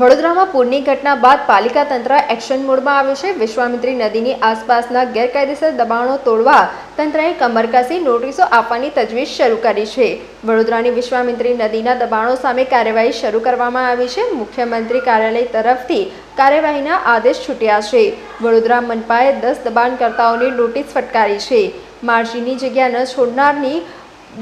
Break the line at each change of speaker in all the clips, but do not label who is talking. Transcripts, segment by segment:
વડોદરામાં પૂરની ઘટના બાદ પાલિકા તંત્ર એક્શન મોડમાં આવ્યું છે. વિશ્વામિત્રી નદીની આસપાસના ગેરકાયદેસર દબાણો તોડવા તંત્રએ કમર કસી નોટિસો આપવાની તજવીજ શરૂ કરી છે. વડોદરાની વિશ્વામિત્રી નદીના દબાણો સામે કાર્યવાહી શરૂ કરવામાં આવી છે. મુખ્યમંત્રી કાર્યાલય તરફથી કાર્યવાહીના આદેશ છૂટ્યા છે. વડોદરા મનપાએ દસ દબાણકર્તાઓની નોટિસ ફટકારી છે. માર્જીની જગ્યા ન છોડનારની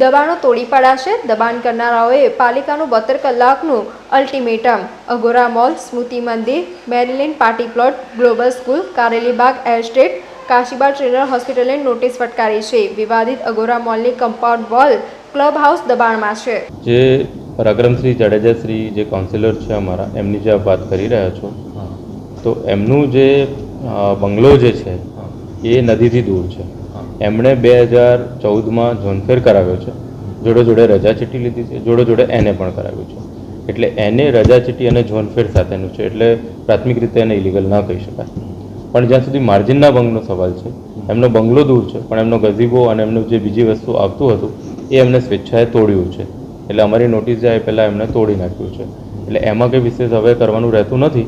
દબાણો તોડી પડાશે દબાણ કરનારાઓએ પાલિકાનું બોતેર કલાકનું અલ્ટિમેટમ. અગોરા મોલ સ્મૃતિ મંદિર Maryland party plot global school Karelibaug એરસ્ટેટ Kashibaug trainer હોસ્પિટલે નોટિસ ફટકારી છે. વિવાદિત અગોરા મોલની કમ્પાઉન્ડ વોલ ક્લબ હાઉસ દબાણમાં છે.
જે પરાક્રમશ્રી જાડેજાશ્રી જે કાઉન્સિલર છે અમારા એમની જે આપ વાત કરી રહ્યા છો તો એમનું જે બંગલો જે છે એ નદીથી દૂર છે. એમણે બે હજાર ચૌદમાં જોનફેર કરાવ્યો છે. જોડે જોડે રજા ચીઠ્ઠી લીધી છે. જોડે જોડે એને પણ કરાવ્યું છે. એટલે એને રજા ચીઠ્ઠી અને જોનફેર સાથેનું છે. એટલે પ્રાથમિક રીતે એને ઇલીગલ ના કહી શકાય. પણ જ્યાં સુધી માર્જિનના ભંગનો સવાલ છે, એમનો બંગલો દૂર છે, પણ એમનો ગઝીબો અને એમનું જે બીજી વસ્તુ આવતું હતું, એ એમને સ્વેચ્છાએ તોડ્યું છે. એટલે અમારી નોટિસ જાય પહેલાં એમણે તોડી નાખ્યું છે. એટલે એમાં કંઈ વિશેષ હવે કરવાનું રહેતું નથી.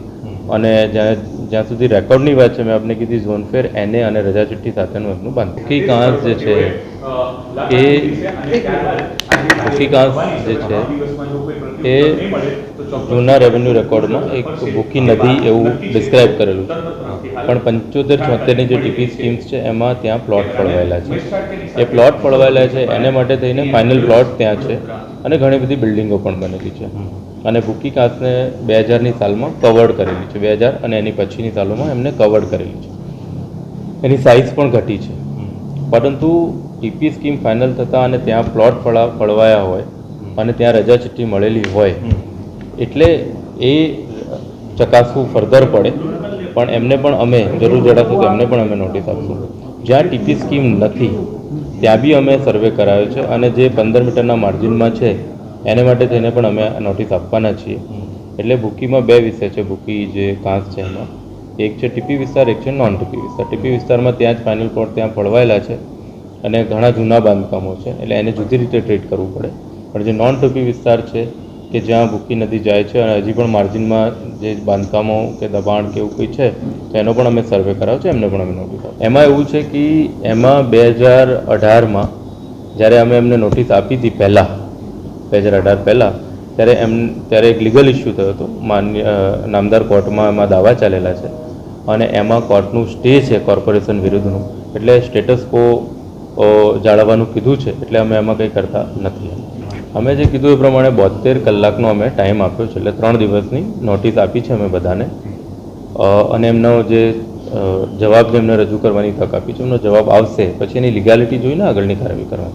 અને જ્યાં જ્યાં સુધી રેકોર્ડની વાત છે, મેં આપને કીધી ઝોનફેર એને અને રજા ચિઠ્ઠી સાથેનું એમનું બાંધકામ કી જે છે, એ કાંસ જે છે, એ જૂના રેવન્યુ રેકોર્ડમાં એક ભૂખી નદી એવું ડિસ્ક્રાઇબ કરેલું પણ પંચોતેર છોતેરની જે ટીપી સ્કીમ્સ છે, એમાં ત્યાં પ્લોટ ફળવાયેલા છે. એ પ્લોટ ફળવાયેલા છે, એને માટે થઈને ફાઇનલ પ્લોટ ત્યાં છે. અને ઘણી બધી બિલ્ડિંગો પણ બનેલી છે. અને ભૂકી કાંસને બે હજારની સાલમાં કવર્ડ કરેલી છે બે હજાર અને એની પછીની સાલોમાં એમને કવર્ડ કરેલી છે. એની સાઇઝ પણ ઘટી છે. પરંતુ ટીપી સ્કીમ ફાઇનલ થતાં અને ત્યાં પ્લોટ ફળા ફળવાયા હોય અને ત્યાં રજા ચિઠ્ઠી મળેલી હોય એટલે એ ચકાસવું ફર્ધર પડે. પણ એમને પણ અમે જરૂર જણાવશું કે એમને પણ અમે નોટિસ આપશું. જ્યાં ટીપી સ્કીમ નથી ત્યાં બી અમે સર્વે કરાયો છે અને જે પંદર મીટરના માર્જિનમાં છે, એને માટે થઈને પણ અમે નોટિસ આપવાના છીએ. એટલે ભૂકીમાં બે વિષય છે, ભૂકી જે કાંસ છે એમાં. એક છે ટીપી વિસ્તાર, એક છે નોન ટીપી વિસ્તાર. ટીપી વિસ્તારમાં ત્યાં જ ફાઇનલ પ્લોટ ત્યાં ફળવાયેલા છે અને ઘણા જૂના બાંધકામો છે. એટલે એને જુદી રીતે ટ્રીટ કરવું પડે. પણ જે નોન ટીપી વિસ્તાર છે કે જ્યાં ભૂકી નદી જાય છે અને હજી પણ માર્જિનમાં જે બાંધકામો કે દબાણ કે એવું કંઈ છે, તો એનો પણ અમે સર્વે કરાવ્યો છે, એમને પણ અમે નોટિસ એમાં એવું છે કે એમાં બે હજાર અઢારમાં જ્યારે અમે એમને નોટિસ આપી હતી પહેલાં, બે હજાર અઢાર પહેલાં, ત્યારે એમ, ત્યારે એક લીગલ ઇસ્યુ થયો હતો. માન્ય નામદાર કોર્ટમાં એમાં દાવા ચાલેલા છે અને એમાં કોર્ટનું સ્ટે છે કોર્પોરેશન વિરુદ્ધનું. એટલે સ્ટેટસ કો જાળવવાનું કીધું છે, એટલે અમે એમાં કંઈ કરતા નથી. અમે જે કીધું એ પ્રમાણે બોતેર કલાકનો અમે ટાઈમ આપ્યો છે. એટલે ત્રણ દિવસની નોટિસ આપી છે અમે બધાને. અને એમનો જે જવાબ જે એમને રજૂ કરવાની તક આપી છે, એમનો જવાબ આવશે. પછી એની લીગાલિટી જોઈને આગળની કાર્યવાહી કરવાની.